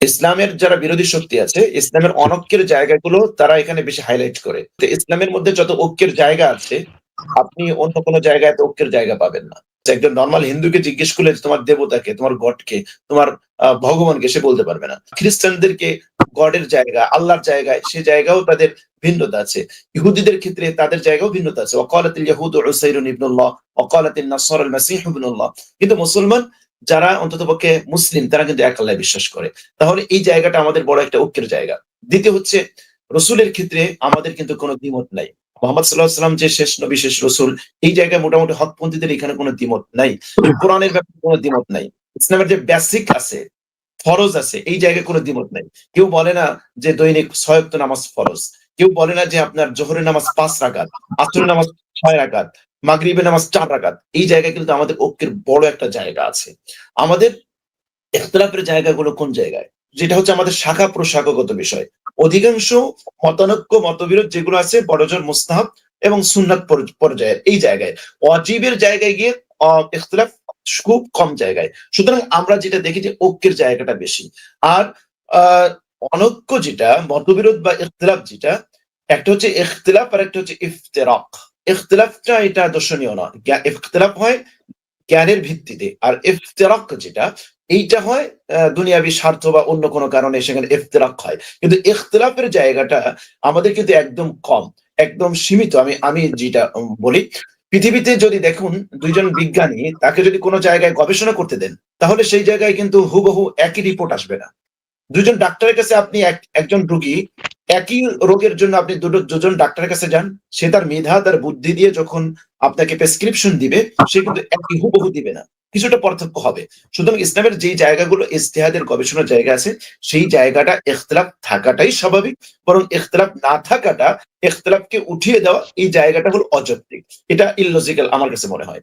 ইসলামের যারা বিরোধী শক্তি আছে, ইসলামের অনৈক্যের জায়গাগুলো তারা এখানে বেশি হাইলাইট করে। তো ইসলামের মধ্যে যত ঐক্যের জায়গা আছে, আপনি অন্য কোনো জায়গায় তো ঐক্যের জায়গা পাবেন না। একজন নর্মাল হিন্দুকে জিজ্ঞেস করলে তোমার দেবতাকে, তোমার গডকে, তোমার ভগবানকে সে বলতে পারবে না। খ্রিস্টানদেরকে গডের জায়গা, আল্লাহর জায়গায় সে জায়গাও তাদের ভিন্নতা আছে। ইহুদিদের ক্ষেত্রে তাদের জায়গাও ভিন্নতা আছে। ওকালাতিল ইয়াহুদ উসাইরুন ইবনুল্লাহ ওকালাতিন নাসর আল মাসিহ ইবনুল্লাহ। কিন্তু মুসলমান যারা অন্ততপক্ষে মুসলিম, তারা কিন্তু এক আল্লাহ বিশ্বাস করে। তাহলে এই জায়গাটা আমাদের বড় একটা ঐক্যের জায়গা। দ্বিতীয় হচ্ছে, রসুলের ক্ষেত্রে আমাদের কিন্তু কোনো দ্বিমত নাই। মোহাম্মদ সাল্লাহ সাল্লাম যে শেষ নবী, শেষ রসুল, এই জায়গায় মোটামুটি হকপন্থীদের এখানে কোনো দ্বিমত নাই। কোরআনের ব্যাপারে কোনো দ্বিমত নাই। ইসলামের যে বেসিক আছে, ফরজ আছে, এই জায়গায় কোনো দ্বিমত নাই। কেউ বলে না যে দৈনিক ছয়ক্ত নামাজ ফরজ। কেউ বলে না যে আপনার জোহরের নামাজ পাঁচ রাকাত, আসরের নামাজ ছয় রাকাত। মাগরিবের নামাজ চার রাকাত। এই জায়গায় কিন্তু আমাদের ঐক্যের বড় একটা জায়গা আছে। আমাদের ইখতলাফের জায়গাগুলো কোন জায়গায়? যেটা হচ্ছে আমাদের শাখা প্রশাখাগত বিষয়। অধিকাংশ মতানৈক্য মতবিরোধ যেগুলো আছে বড়জোর মুস্তাহাব এবং সুন্নাত পর্যায়ের এই জায়গায়। অজীবের জায়গায় গিয়ে আহ, ইখতলাফ খুব কম জায়গায়। সুতরাং আমরা যেটা দেখি যে ঐক্যের জায়গাটা বেশি। আর অনৈক্য যেটা মতবিরোধ বা ইখতলাফ যেটা একটা হচ্ছে ইখতলাফ আর একটা হচ্ছে ইফতেরাক। ইখতলাফটা এটা দর্শনীয় না ইখতলাফ হয় জ্ঞানের ভিত্তিতে। আর ইফতেরাক যেটা, এইটা হয় দুনিয়াবি স্বার্থ বা অন্য কোনো কারণে সেখানে ইফতেরাক হয়। কিন্তু ইখতলাফের জায়গাটা আমাদের কিন্তু একদম কম, একদম সীমিত। আমি আমি যেটা বলি, পৃথিবীতে যদি দেখুন দুইজন বিজ্ঞানী তাকে যদি কোনো জায়গায় গবেষণা করতে দেন, তাহলে সেই জায়গায় কিন্তু হুবহু একই রিপোর্ট আসবে না। দুজন ডাক্তারের কাছে আপনি এক- একজন রোগী একই রোগের জন্য আপনি দুটো দুজন ডাক্তারের কাছে যান, সে তার মেধা, তার বুদ্ধি দিয়ে যখন আপনাকে প্রেসক্রিপশন দিবে, সে কিন্তু একই হুবহু দিবে না। কিছুটা পার্থক্য হবে। সুতরাং ইসলামের যেই জায়গাগুলো ইজতেহাদের গবেষণার জায়গা আছে, সেই জায়গাটা ইখতলাফ থাকাটাই স্বাভাবিক, বরং ইখতলাফ না থাকাটা, ইখতলাফকে উঠিয়ে দেওয়া এই জায়গাটা হলো অযৌক্তিক। এটা ইললজিক্যাল আমার কাছে মনে হয়।